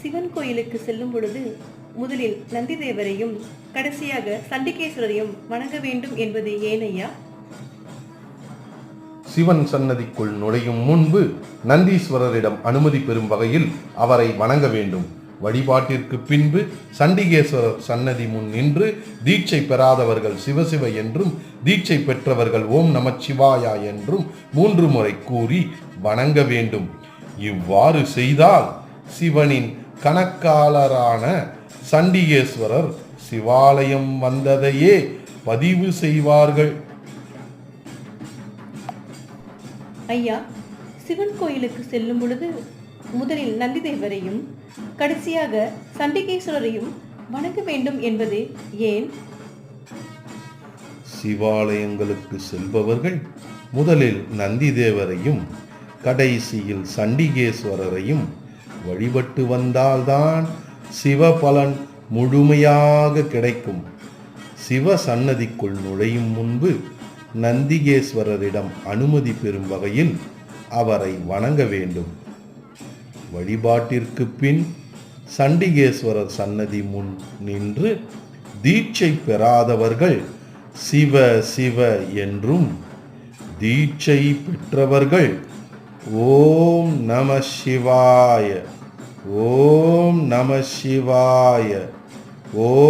சிவன் கோயிலுக்கு செல்லும் பொழுது முதலில் நந்திதேவரையும் கடைசியாக சண்டிகேஸ்வரரையும் வணங்க வேண்டும் என்பது ஏனையா சிவன் சன்னதிக்குள் நுழையும் முன்பு நந்தீஸ்வரரிடம் அனுமதி பெறும் வகையில் அவரை வணங்க வேண்டும். வழிபாட்டிற்கு பின்பு சண்டிகேஸ்வரர் சன்னதி முன் நின்று தீட்சை பெறாதவர்கள் சிவசிவ என்றும் தீட்சை பெற்றவர்கள் ஓம் நமச்சிவாயா என்றும் மூன்று முறை கூறி வணங்க வேண்டும். இவ்வாறு செய்தால் சிவனின் கணக்காளரான சண்டிகேஸ்வரர் சிவாலயம் வந்ததையே பதிவு செய்வார்கள். ஐயா சிவன் கோயிலுக்கு செல்லும் பொழுது முதலில் நந்திதேவரையும் கடைசியாக சண்டிகேஸ்வரரையும் வணங்க வேண்டும் என்பது ஏன்? சிவாலயங்களுக்கு செல்பவர்கள் முதலில் நந்திதேவரையும் கடைசியில் சண்டிகேஸ்வரரையும் வழிபட்டு வந்தால்தான் சிவபலன் முழுமையாக கிடைக்கும். சிவ சன்னதிக்குள் நுழையும் முன்பு நந்திகேஸ்வரரிடம் அனுமதி பெறும் வகையில் அவரை வணங்க வேண்டும். வழிபாட்டிற்கு பின் சண்டிகேஸ்வரர் சன்னதி முன் நின்று தீட்சை பெறாதவர்கள் சிவ சிவ என்றும் தீட்சை பெற்றவர்கள் ஓம் நம சிவாய ஓம் நம சிவாய. ஓம்